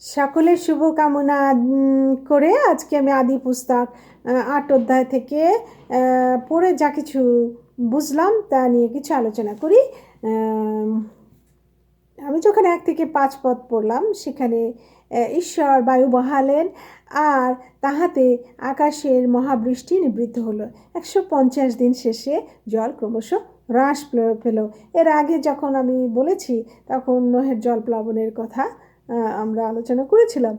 সকলের শুভকামনা করে আজকে আমি আদি পুস্তক আট অধ্যায় থেকে পড়ে যা কিছু বুঝলাম তা নিয়ে কিছু আলোচনা করি। আমি যখন এক থেকে পাঁচ পদ পড়লাম, সেখানে ঈশ্বর বায়ু বহালেন আর তাহাতে আকাশের মহাবৃষ্টি নিবৃত্ত হলো। একশো পঞ্চাশ দিন শেষে জল ক্রমশ হ্রাস পেল- এর আগে যখন আমি বলেছি, তখন নোহের জল প্লাবনের কথা আমরা আলোচনা করেছিলাম।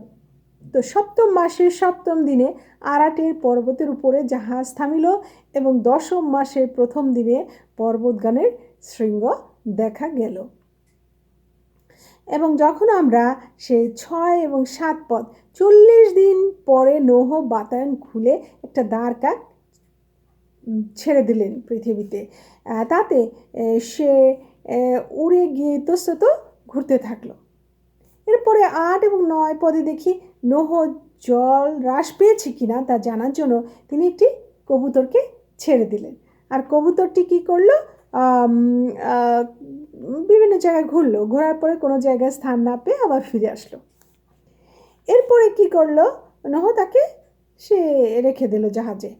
তো সপ্তম মাসের সপ্তম দিনে আরাটের পর্বতের উপরে জাহাজ থামিল এবং দশম মাসের প্রথম দিনে পর্বতগানের শৃঙ্গ দেখা গেল। এবং যখন আমরা সেই ছয় এবং সাত পদ চল্লিশ দিন পরে নৌহ বাতায়ন খুলে একটা দ্বারকা উম, ছেড়ে দিলেন পৃথিবীতে তাতে সে উড়ে গিয়ে ইতস্তত ঘুরতে থাকল। এরপরে আট এবং নয় পদে দেখি নোহ জল হ্রাস পেয়েছে কিনা তা জানার জন্য তিনি একটি কবুতরকে ছেড়ে দিলেন। আর কবুতরটি কি করল? বিভিন্ন জায়গায় ঘুরলো। ঘোরার পরে কোনো জায়গায় স্থান না পেয়ে আবার ফিরে আসলো। এরপরে কি করল? নোহ তাকে সে রেখে দিল জাহাজে।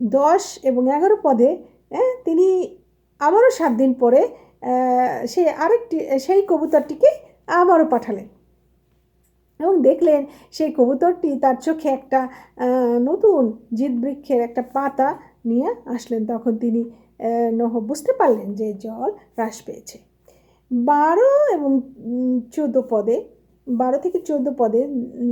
দশ এবং এগারো পদে হ্যাঁ, তিনি আবারও সাত দিন পরে সে আরেকটি সেই কবুতরটিকে আবারও পাঠালেন। এবং দেখলেন সেই কবুতরটি তার চোখে একটা নতুন জিত বৃক্ষের একটা পাতা নিয়ে আসলেন। তখন তিনি নহ, বুঝতে পারলেন যে জল হ্রাস পেয়েছে। বারো এবং চোদ্দ পদে, বারো থেকে চোদ্দ পদে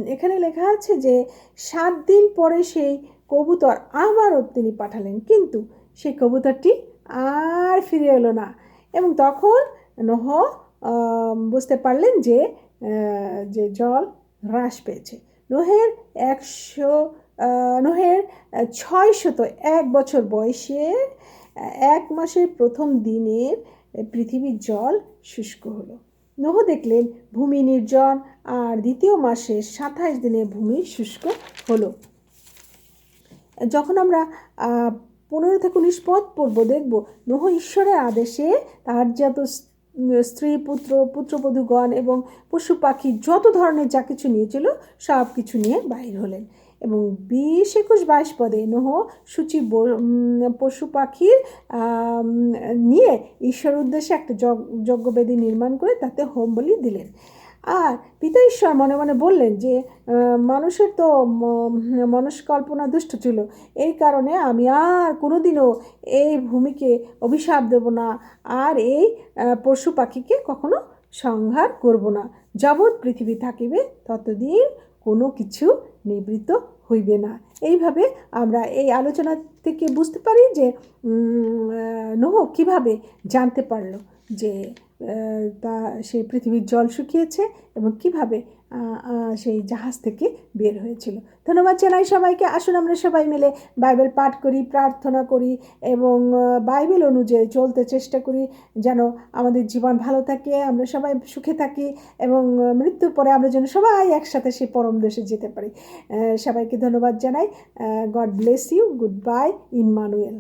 এখানে লেখা আছে যে সাত দিন পরে সেই কবুতর আবারও তিনি পাঠালেন। কিন্তু সেই কবুতরটি আর ফিরে এলো না। এবং তখন নহ বুঝতে পারলেন যে যে জল হ্রাস পেয়েছে। নোহের একশো নোহের আহ, ছয়শত এক বছর বয়সের আহ, এক মাসের প্রথম দিনের পৃথিবীর জল শুষ্ক হলো। নোহ দেখলেন ভূমি নির্জন আর দ্বিতীয় মাসের সাতাশ দিনে ভূমি শুষ্ক হলো। যখন আমরা পনেরো থেকে উনিশ পদ পড়ব দেখব নোহ ঈশ্বরের আদেশে তার যত স্ত্রী, পুত্র পুত্রবধূগণ এবং পশু পাখি যত ধরনের যা কিছু নিয়েছিল, সব কিছু নিয়ে বাহির হলেন। এবং বিশ একুশ বাইশ পদে নোহ সূচি পশু পাখির নিয়ে ঈশ্বর উদ্দেশ্যে একটা যজ্ঞ যজ্ঞবেদী নির্মাণ করে তাতে হোম বলি দিলেন। আর পিতা ঈশ্বর মনে মনে বললেন যে মানুষের তো মনস্কল্পনা দুষ্ট ছিল। এই কারণে আমি আর কোনোদিনও এই ভূমিকে অভিশাপ দেব না আর এই পশু পাখিকে কখনো সংহার করব না। যাবৎ পৃথিবী থাকিবে, ততদিন কোনো কিছু নিবৃত্ত হইবে না। এইভাবে আমরা এই আলোচনা থেকে বুঝতে পারি যে নোহ কীভাবে জানতে পারল যে তা সেই পৃথিবীর জল শুকিয়েছে এবং কীভাবে সেই জাহাজ থেকে বের হয়েছিল। ধন্যবাদ জানাই সবাইকে। আসুন আমরা সবাই মিলে বাইবেল পাঠ করি, প্রার্থনা করি এবং বাইবেল অনুযায়ী চলতে চেষ্টা করি যেন আমাদের জীবন ভালো থাকে, আমরা সবাই সুখে থাকি এবং মৃত্যুর পরে আমরা যেন সবাই একসাথে সেই পরম দেশে যেতে পারি। সবাইকে ধন্যবাদ জানাই। God bless you goodbye Emmanuel